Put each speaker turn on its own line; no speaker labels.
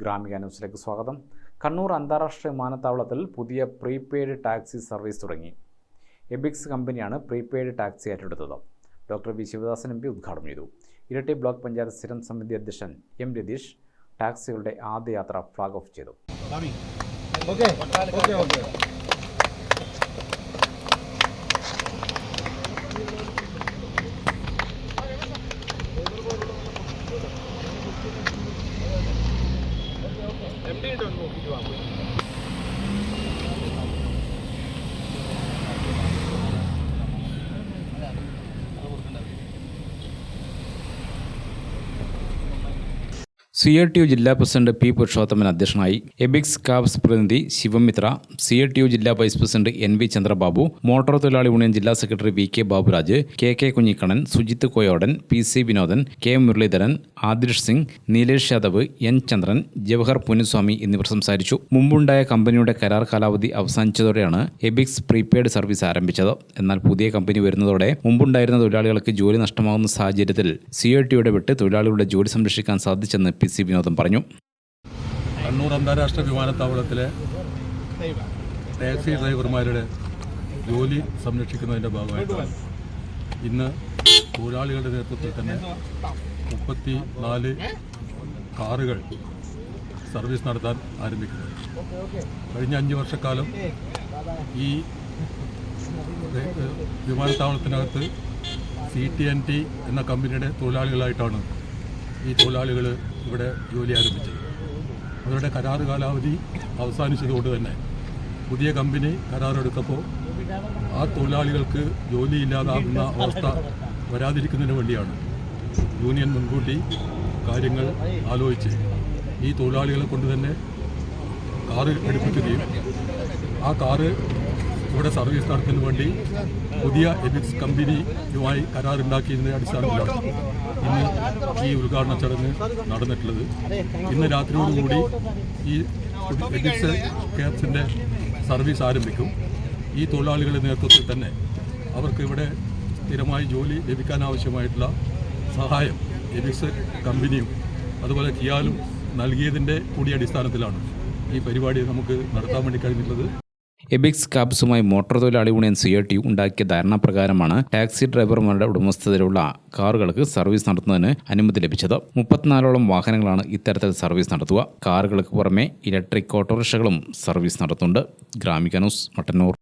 ഗ്രാമിക ന്യൂസിലേക്ക് സ്വാഗതം. കണ്ണൂർ അന്താരാഷ്ട്ര വിമാനത്താവളത്തിൽ പുതിയ പ്രീപെയ്ഡ് ടാക്സി സർവീസ് തുടങ്ങി. എബിക്സ് കമ്പനിയാണ് പ്രീപെയ്ഡ് ടാക്സി ഏറ്റെടുത്തത്. Doctor V. Sivadasan M P ഉദ്ഘാടനം ചെയ്തു. ഇരട്ടി ബ്ലോക്ക് പഞ്ചായത്ത് സ്ഥിരം സമിതി അധ്യക്ഷൻ എം രതീഷ് ടാക്സികളുടെ ആദ്യ യാത്ര ഫ്ലാഗ് ഓഫ് ചെയ്തു. സി എ ടി യു ജില്ലാ പ്രസിഡന്റ് പി പുരുഷോത്തമൻ അധ്യക്ഷനായി എബിക്സ് കാബ്സ് പ്രതിനിധി Sivamitra C A T U ജില്ലാ vice president N V Chandrababu motor തൊഴിലാളി യൂണിയൻ ജില്ലാ secretary V K Baburaj K K Kunhikannan Sujith Koyodan P C Vinodan K Muraleedharan Adish Singh Neelesh Yadav N Chandran Jawahar Puniswamy എന്നിവർ സംസാരിച്ചു. മുമ്പുണ്ടായ കമ്പനിയുടെ കരാർ കാലാവധി അവസാനിച്ചതോടെയാണ് എബിക്സ് prepaid service ആരംഭിച്ചത്. എന്നാൽ പുതിയ കമ്പനി വരുന്നതോടെ മുമ്പുണ്ടായിരുന്ന തൊഴിലാളികൾക്ക് ജോലി നഷ്ടമാകുന്ന സാഹചര്യത്തിൽ സി എ ടിയുടെ വിട്ട് തൊഴിലാളികളുടെ ജോലി സംരക്ഷിക്കാൻ സാധിച്ചെന്ന് പി സി വിനോദം പറഞ്ഞു.
കണ്ണൂർ അന്താരാഷ്ട്ര വിമാനത്താവളത്തിലെ ടാക്സി ഡ്രൈവർമാരുടെ ജോലി സംരക്ഷിക്കുന്നതിന്റെ ഭാഗമായിട്ടാണ്. ഇന്ന് തൊഴിലാളികളുടെ നേതൃത്വത്തിൽ തന്നെ മുപ്പത്തി നാല് കാറുകൾ സർവീസ് നടത്താൻ ആരംഭിക്കുന്നത്. കഴിഞ്ഞ അഞ്ച് വർഷക്കാലം ഈ വിമാനത്താവളത്തിനകത്ത് സി ടി എൻ ടി എന്ന കമ്പനിയുടെ തൊഴിലാളികളായിട്ടാണ് ഈ തൊഴിലാളികൾ ഇവിടെ ജോലി ആരംഭിച്ചത് അവരുടെ കരാർ കാലാവധി അവസാനിച്ചതുകൊണ്ട് തന്നെ പുതിയ കമ്പനി കരാറെടുത്തപ്പോൾ ആ തൊഴിലാളികൾക്ക് ജോലി ജോലിയില്ലാതാകുന്ന അവസ്ഥ വരാതിരിക്കുന്നതിന് വേണ്ടിയാണ് യൂണിയൻ മുൻകൂട്ടി കാര്യങ്ങൾ ആലോചിച്ച് ഈ തൊഴിലാളികളെ കൊണ്ട് തന്നെ കാറ് എടുപ്പിക്കുകയും ആ കാറ് ഇവിടെ സർവീസ് നടത്തുന്നതിന് വേണ്ടി പുതിയ എബിക്സ് കമ്പനിയുമായി കരാറുണ്ടാക്കിയതിന്റെ അടിസ്ഥാനത്തിലാണ് ഇന്ന് ഈ ഉദ്ഘാടന ചടങ്ങ് നടന്നിട്ടുള്ളത്. ഇന്ന് രാത്രിയോടുകൂടി ഈ എബിക്സ് ക്യാബ്സിന്റെ സർവീസ് ആരംഭിക്കും. ഈ തൊഴിലാളികളുടെ നേതൃത്വത്തിൽ തന്നെ അവർക്ക് ഇവിടെ സ്ഥിരമായി ജോലി ലഭിക്കാനാവശ്യമായിട്ടുള്ള സഹായം എബിക്സ് കമ്പനിയും അതുപോലെ കിയാലും നൽകിയതിന്റെ കൂടി അടിസ്ഥാനത്തിലാണ് ഈ പരിപാടി നമുക്ക് നടത്താൻ വേണ്ടി കഴിഞ്ഞിട്ടുള്ളത്.
എബിക്സ് കാബ്സുമായി മോട്ടോർ തൊഴിലാളി യൂണിയൻ സി എ ടി ഉണ്ടാക്കിയ ധാരണാപ്രകാരമാണ് ടാക്സി ഡ്രൈവർമാരുടെ ഉടമസ്ഥതയിലുള്ള കാറുകൾക്ക് സർവീസ് നടത്തുന്നതിന് അനുമതി ലഭിച്ചത്. മുപ്പത്തിനാലോളം വാഹനങ്ങളാണ് ഇത്തരത്തിൽ സർവീസ് നടത്തുക. കാറുകൾക്ക് പുറമെ ഇലക്ട്രിക് ഓട്ടോറിക്ഷകളും സർവീസ് നടത്തുന്നുണ്ട്. ഗ്രാമിക ന്യൂസ് മട്ടന്നൂർ.